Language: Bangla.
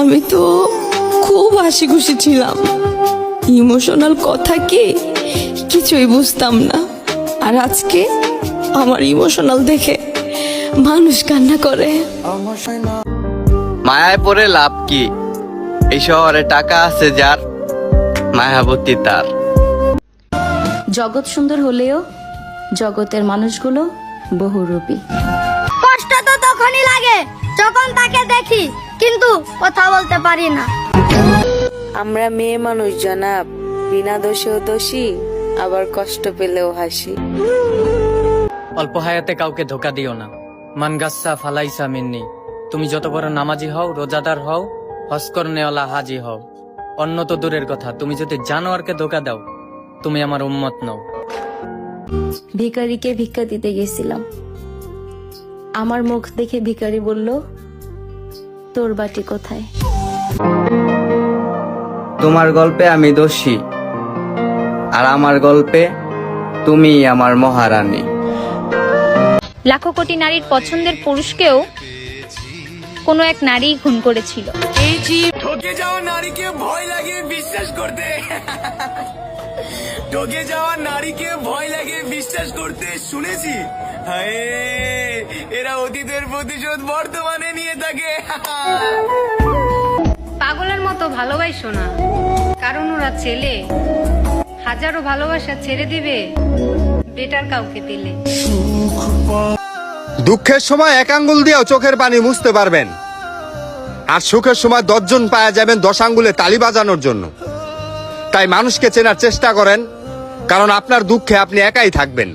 আমি তো খুব হাসি খুশি ছিলাম। ইমোশনাল কথা কি? কিছুই বুঝতাম না। আর আজকে আমার ইমোশনাল দেখে মানুষ কান্না করে। মায়ায় পড়ে লাভ কি? এই শহরে টাকা আছে যার মায়াবতী তার। জগৎ সুন্দর হলেও জগতের মানুষগুলো বহুরূপী। কষ্ট তো তখনই লাগে যখন তাকে দেখি। কিন্তু কথা বলতে পারি না। আমরা মেয়ে মানুষ জনাব। বিনা দোষেও দোষী আবার কষ্ট পেলেও হাসি। অল্প হায়াতে কাউকে ধোকা দিও না। মানগাসা ফালাইসা মিন্নি। তুমি যত বড় নামাজি হও রোজাদার হও হস্কর নেওয়ালা হাজি হও। অন্য তো দূরের কথা তুমি যদি জানোয়ারকে ধোকা দাও তুমি আমার উম্মত নও। ভিখারিকে ভিক্ষা দিতে গেছিলাম। আমার মুখ দেখে ভিখারি বলল তোর বাটি কোথায়? তোমার গল্পে আমি দোষী আর আমার গল্পে তুমি আমার মহারানী। লাখো কোটি নারীর পছন্দের পুরুষকেও কোনো এক নারী খুন করেছিল। ঠকে যাওয়া নারীকে ভয় লাগে বিশ্বাস করতে। ঠকে যাওয়া নারীকে ভয় লাগে বিশ্বাস করতে শুনেছি। হায় এরা অতীতের প্রতিশোধ বর্তমানে নিয়ে থাকে। পাগলের মতো ভালোবাসো না কারণ ওরা ছেলে। হাজারো ভালোবাসা ছেড়ে দিবে বেটার কাউকে দিলে। দুঃখের সময় এক আঙ্গুল দিয়েও চোখের পানি মুছতে পারবেন। আর সুখের সময় দশজন পায়া যাবেন দশ আঙ্গুলে তালি বাজানোর জন্য। তাই মানুষকে চেনার চেষ্টা করেন কারণ আপনার দুঃখে আপনি একাই থাকবেন।